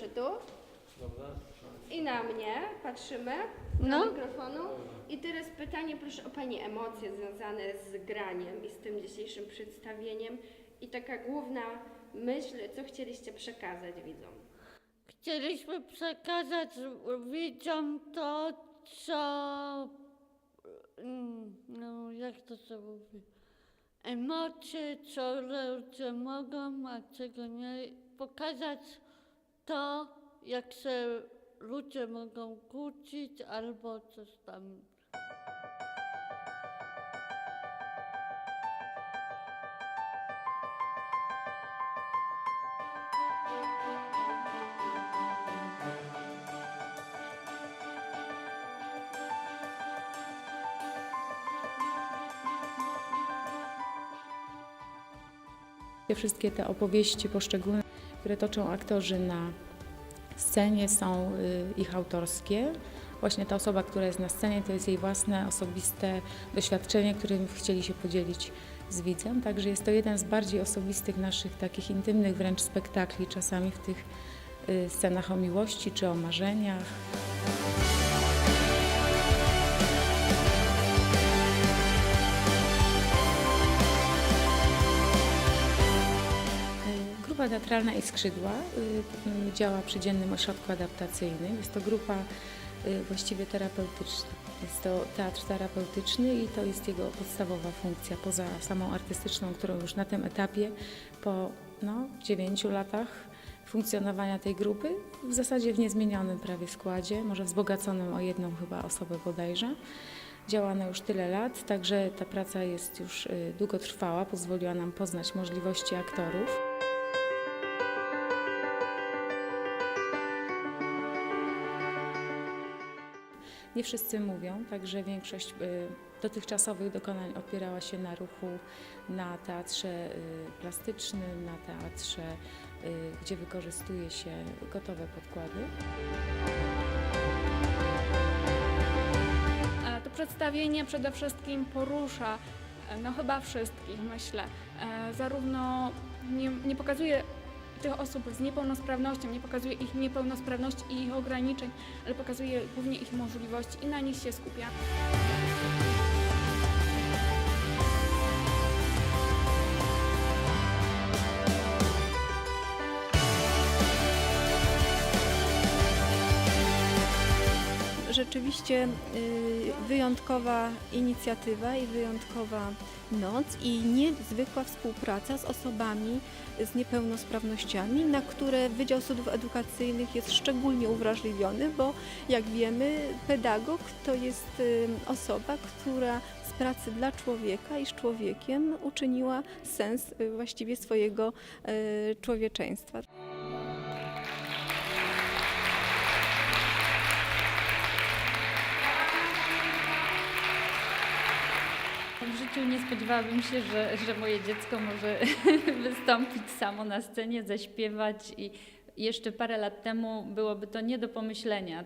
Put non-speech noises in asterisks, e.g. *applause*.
proszę tu. I na mnie patrzymy No. do mikrofonu. I teraz pytanie proszę o Pani emocje związane z graniem i z tym dzisiejszym przedstawieniem. I taka główna myśl, co chcieliście przekazać widzom. Chcieliśmy przekazać widzom to, co. mm, No, jak to się mówi? Emocje, co ludzie mogą, a czego nie. Pokazać to, jak się ludzie mogą kłócić albo coś tam. Wszystkie te opowieści poszczególne, które toczą aktorzy na scenie, są y, ich autorskie. Właśnie ta osoba, która jest na scenie, to jest jej własne, osobiste doświadczenie, którym chcieli się podzielić z widzem. Także jest to jeden z bardziej osobistych naszych, takich intymnych wręcz spektakli, czasami w tych y, scenach o miłości czy o marzeniach. Grupa Teatralna i Skrzydła y, działa przy Dziennym Ośrodku Adaptacyjnym. Jest to grupa y, właściwie terapeutyczna. Jest to teatr terapeutyczny i to jest jego podstawowa funkcja, poza samą artystyczną, którą już na tym etapie po no, 9 latach funkcjonowania tej grupy, w zasadzie w niezmienionym prawie składzie, może wzbogaconym o jedną chyba osobę bodajże. Działa już tyle lat, także ta praca jest już y, długotrwała, pozwoliła nam poznać możliwości aktorów. Nie wszyscy mówią, także większość y, dotychczasowych dokonań opierała się na ruchu na teatrze y, plastycznym, na teatrze, y, gdzie wykorzystuje się gotowe podkłady. E, To przedstawienie przede wszystkim porusza, e, no chyba wszystkich, myślę. E, Zarówno nie, nie pokazuje tych osób z niepełnosprawnością, nie pokazuje ich niepełnosprawności i ich ograniczeń, ale pokazuje głównie ich możliwości i na nich się skupia. Rzeczywiście y, wyjątkowa inicjatywa i wyjątkowa noc i niezwykła współpraca z osobami z niepełnosprawnościami, na które Wydział Studiów Edukacyjnych jest szczególnie uwrażliwiony, bo jak wiemy, pedagog to jest y, osoba, która z pracy dla człowieka i z człowiekiem uczyniła sens y, właściwie swojego człowieczeństwa. Życiu nie spodziewałabym się, że, że moje dziecko może *laughs* wystąpić samo na scenie, zaśpiewać i jeszcze parę lat temu byłoby to nie do pomyślenia.